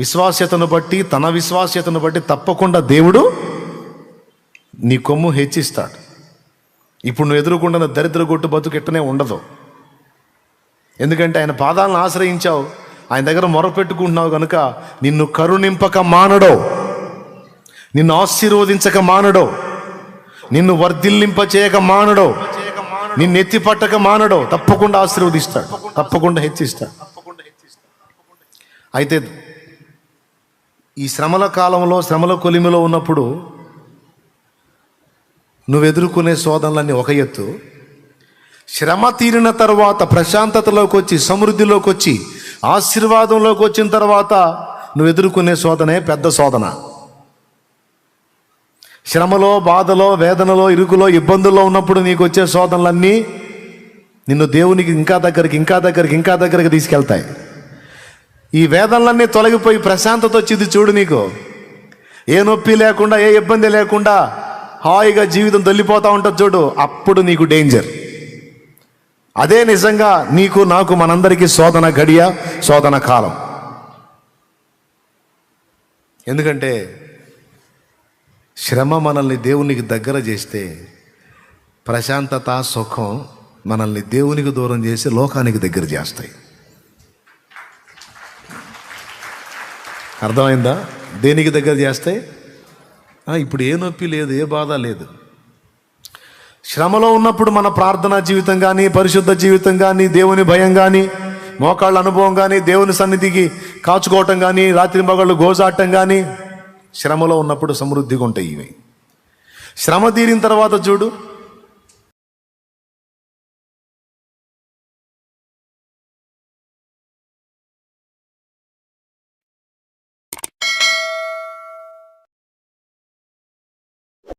విశ్వాస్యతను బట్టి తన విశ్వాస్యతను బట్టి తప్పకుండా దేవుడు నీ కొమ్ము హెచ్చిస్తాడు. ఇప్పుడు నువ్వు ఎదుర్కొంటున్న దరిద్ర గొట్టు బతుకు ఎట్టనే ఉండదు. ఎందుకంటే ఆయన పాదాలను ఆశ్రయించావు. ఆయన దగ్గర మొరపెట్టుకుంటున్నావు కనుక నిన్ను కరుణింపక మానడో నిన్ను ఆశీర్వదించక మానడో నిన్ను వర్ధిల్లింప చేయక మానడో నిన్ను ఎత్తి పట్టక మానడో తప్పకుండా ఆశీర్వదిస్తాడు. తప్పకుండా హెచ్చిస్తాడు. అయితే ఈ శ్రమల కాలంలో శ్రమల కొలిమిలో ఉన్నప్పుడు నువ్వు ఎదుర్కొనే శోధనలన్నీ ఒక ఎత్తు. శ్రమ తీరిన తర్వాత ప్రశాంతతలోకి వచ్చి సమృద్ధిలోకి వచ్చి ఆశీర్వాదంలోకి వచ్చిన తర్వాత నువ్వు ఎదుర్కొనే శోధనే పెద్ద శోధన. శ్రమలో బాధలో వేదనలో ఇరుకులో ఇబ్బందుల్లో ఉన్నప్పుడు నీకు వచ్చే శోధనలన్నీ నిన్ను దేవునికి ఇంకా దగ్గరికి ఇంకా దగ్గరికి ఇంకా దగ్గరికి తీసుకెళ్తాయి. ఈ వేదనలన్నీ తొలగిపోయి ప్రశాంతత వచ్చింది చూడు నీకు. ఏ నొప్పి లేకుండా ఏ ఇబ్బంది లేకుండా హాయిగా జీవితం తొల్లిపోతా ఉంటుంది చూడు అప్పుడు నీకు డేంజర్ అదే నిజంగా నీకు నాకు మనందరికీ శోధన గడియ శోధన కాలం. ఎందుకంటే శ్రమ మనల్ని దేవునికి దగ్గర చేస్తే ప్రశాంతత సుఖం మనల్ని దేవునికి దూరం చేసి లోకానికి దగ్గర చేస్తాయి. అర్థమైందా? దేనికి దగ్గర చేస్తాయి ఇప్పుడు ఏ నొప్పి లేదు ఏ బాధ లేదు. శ్రమలో ఉన్నప్పుడు మన ప్రార్థనా జీవితం కానీ పరిశుద్ధ జీవితం కానీ దేవుని భయం కానీ మోకాళ్ళ అనుభవం కానీ దేవుని సన్నిధికి కాచుకోవటం కానీ రాత్రి మగళ్ళు గోజాటం కానీ శ్రమలో ఉన్నప్పుడు సమృద్ధిగా ఉంటాయి ఇవి. శ్రమ తీరిన తర్వాత చూడు